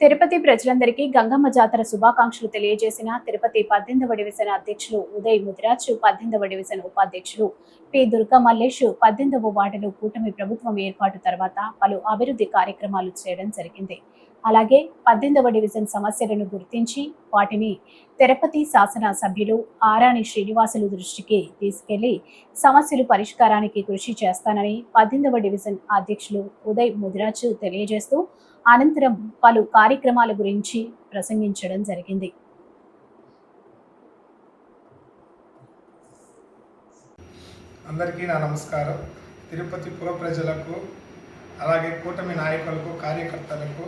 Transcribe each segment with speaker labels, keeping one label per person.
Speaker 1: తిరుపతి ప్రజలందరికీ గంగమ్మ జాతర శుభాకాంక్షలు తెలియజేసిన తిరుపతి పద్దెనిమిదవ డివిజన్ అధ్యక్షులు ఉదయ్ ముదిరాజ్ పద్దెనిమిదవ డివిజన్ ఉపాధ్యక్షులు పి. దుర్గా మల్లేష్ పద్దెనిమిదవ వార్డులో కూటమి ప్రభుత్వం ఏర్పాటు తర్వాత పలు అభివృద్ధి కార్యక్రమాలు చేయడం జరిగింది. అలాగే పద్దెనిమిదవ డివిజన్ సమస్యలను గుర్తించి వాటిని తిరుపతి శాసన సభ్యులు ఆరాణి శ్రీనివాసులు దృష్టికి తీసుకెళ్ళి సమస్యలు పరిష్కారానికి కృషి చేస్తానని పద్దెనిమిదవ డివిజన్ అధ్యక్షులు ఉదయ్ ముదిరాజ్ తెలియజేస్తూ అనంతరం పలు కార్యక్రమాల గురించి ప్రసంగించడం జరిగింది.
Speaker 2: అందరికీ నా నమస్కారం. తిరుపతి పుర ప్రజలకు అలాగే కూటమి నాయకులకు కార్యకర్తలకు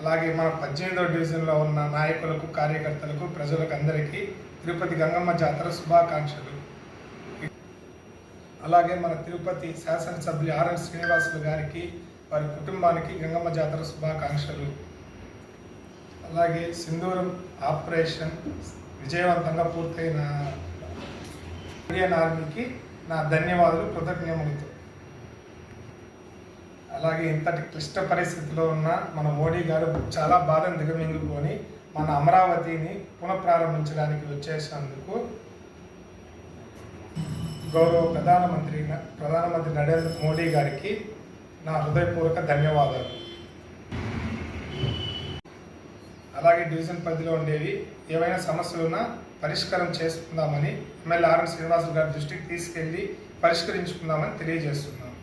Speaker 2: అలాగే మన పద్దెనిమిదవ డివిజన్లో ఉన్న నాయకులకు కార్యకర్తలకు ప్రజలకు అందరికీ తిరుపతి గంగమ్మ జాతర శుభాకాంక్షలు. అలాగే మన తిరుపతి శాసనసభ్యులు ఆర్ఎన్ శ్రీనివాసులు గారికి వారి కుటుంబానికి గంగమ్మ జాతర శుభాకాంక్షలు. అలాగే సింధూరం ఆపరేషన్ విజయవంతంగా పూర్తయిన ఇండియన్ ఆర్మీకి నా ధన్యవాదాలు కృతజ్ఞములతో అలాగే ఇంతటి క్లిష్ట పరిస్థితిలో ఉన్న మన మోడీ గారు చాలా బాధను దిగమింగుకొని మన అమరావతిని పునఃప్రారంభించడానికి వచ్చేసినందుకు గౌరవ ప్రధానమంత్రి ప్రధానమంత్రి నరేంద్ర మోడీ గారికి నా హృదయపూర్వక ధన్యవాదాలు. అలాగే డివిజన్ పరిధిలో ఉండేవి ఏవైనా సమస్యలు ఉన్నా పరిష్కారం చేసుకుందామని ఎమ్మెల్యే ఆర్ఎన్ శ్రీనివాసులు గారి దృష్టికి తీసుకెళ్ళి పరిష్కరించుకుందామని తెలియజేస్తున్నాను